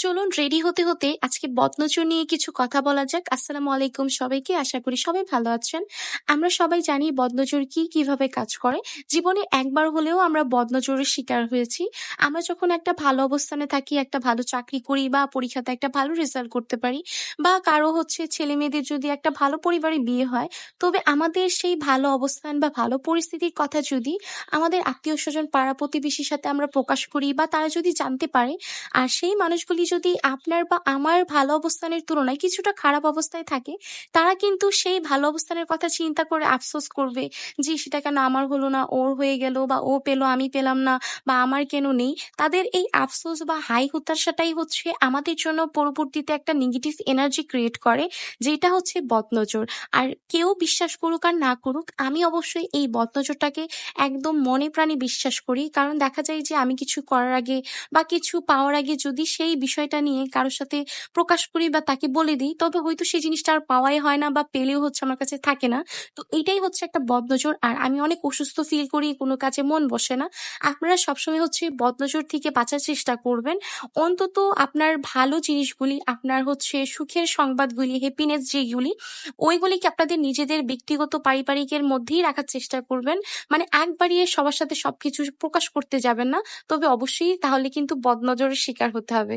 চলুন রেডি হতে হতে আজকে বদনজর নিয়ে কিছু কথা বলা যাক। আসসালামু আলাইকুম সবাইকে। আশা করি সবাই ভালো আছেন। আমরা সবাই জানি বদনজর কি, কীভাবে কাজ করে। জীবনে একবার হলেও আমরা বদনজরের শিকার হয়েছি। আমরা যখন একটা ভালো অবস্থানে থাকি, একটা ভালো চাকরি করি বা পরীক্ষাতে একটা ভালো রেজাল্ট করতে পারি বা কারও হচ্ছে ছেলে মেয়েদের যদি একটা ভালো পরিবারে বিয়ে হয়, তবে আমাদের সেই ভালো অবস্থান বা ভালো পরিস্থিতির কথা যদি আমাদের আত্মীয় স্বজন, পাড়া প্রতিবেশীর সাথে আমরা প্রকাশ করি বা তারা যদি জানতে পারে, আর সেই মানুষগুলি যদি আপনার বা আমার ভালো অবস্থানের তুলনায় কিছুটা খারাপ অবস্থায় থাকে, তারা কিন্তু সেই ভালো অবস্থানের কথা চিন্তা করে আফসোস করবে যে, সেটা কেন আমার হলো না? ওর হয়ে গেল বা ও পেল, আমি পেলাম না বা আমার কেন নেই? তাদের এই আফসোস বা হাই হতাশাটাই হচ্ছে আমাদের জন্য পরবর্তীতে একটা নেগেটিভ এনার্জি ক্রিয়েট করে, যেটা হচ্ছে বদনজর। আর কেউ বিশ্বাস করুক আর না করুক, আমি অবশ্যই এই বদনজরটাকে একদম মনে প্রাণে বিশ্বাস করি। কারণ দেখা যায় যে, আমি কিছু করার আগে বা কিছু পাওয়ার আগে যদি সেই বিষয়টা নিয়ে কারোর সাথে প্রকাশ করি বা তাকে বলে দিই, তবে হয়তো সেই জিনিসটা আর পাওয়াই হয় না বা পেলেও হচ্ছে আমার কাছে থাকে না। তো এটাই হচ্ছে একটা বদনজর, আর আমি অনেক অসুস্থ ফিল করি, কোনো কাজে মন বসে না। আপনারা সবসময় হচ্ছে বদনজর থেকে বাঁচার চেষ্টা করবেন। অন্তত আপনার ভালো জিনিসগুলি, আপনার হচ্ছে সুখের সংবাদগুলি হ্যাপিনেস যেগুলি ওইগুলিকে আপনাদের নিজেদের ব্যক্তিগত পারিবারিকের মধ্যেই রাখার চেষ্টা করবেন? মানে একবারই সবার সাথে সবকিছু প্রকাশ করতে যাবেন না, তবে অবশ্যই তাহলে কিন্তু বদনজরের শিকার হতে হবে।